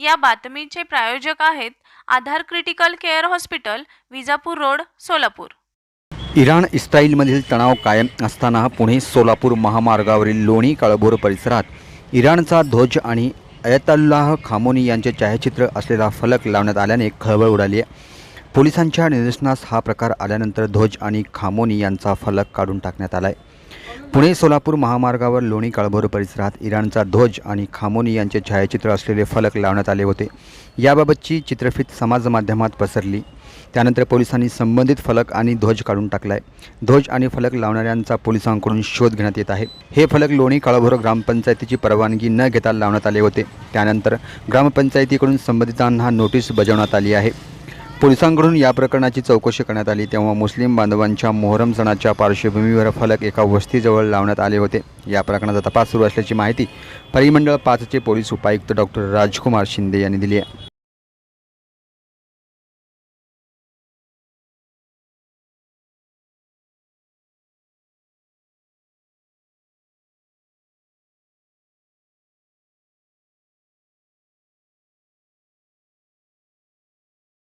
या बातमीचे प्रायोजक आहेत Aadhar critical care hospital Vijapur road Solapur. Iran इस्राईलमधील तणाव कायम असताना पुणे सोलापूर महामार्गावरील लोणी काळभोर परिसरात इराणचा ध्वज आणि अयतल्लाह खामोनी यांचे छायाचित्र असलेला फलक लावण्यात आल्याने खळबळ उडाली आहे. पोलिसांच्या निदर्शनास हा प्रकार आल्यानंतर ध्वज आणि खामोनी यांचा फलक काढून टाकण्यात आला आहे पुणे सोलापूर महामार्गावर लोणी काळभोर परिसरात इराणचा ध्वज आणि खामोनी यांचे छायाचित्र असलेले फलक लावण्यात आले होते. याबाबतची चित्रफित समाजमाध्यमात पसरली. त्यानंतर पोलिसांनी संबंधित फलक आणि ध्वज काढून टाकलाय. ध्वज आणि फलक लावणाऱ्यांचा पोलिसांकडून शोध घेण्यात येत आहे. हे फलक लोणी काळभोर ग्रामपंचायतीची परवानगी न घेता लावण्यात आले होते. त्यानंतर ग्रामपंचायतीकडून संबंधितांना नोटीस बजावण्यात आली आहे. पोलिसांकडून या प्रकरणाची चौकशी करण्यात आली. तेव्हा मुस्लिम बांधवांच्या मोहरम सणाच्या पार्श्वभूमीवर फलक एका वस्तीजवळ लावण्यात आले होते. या प्रकरणाचा तपास सुरू असल्याची माहिती परिमंडळ पाचचे पोलीस उपायुक्त डॉक्टर राजकुमार शिंदे यांनी दिली आहे.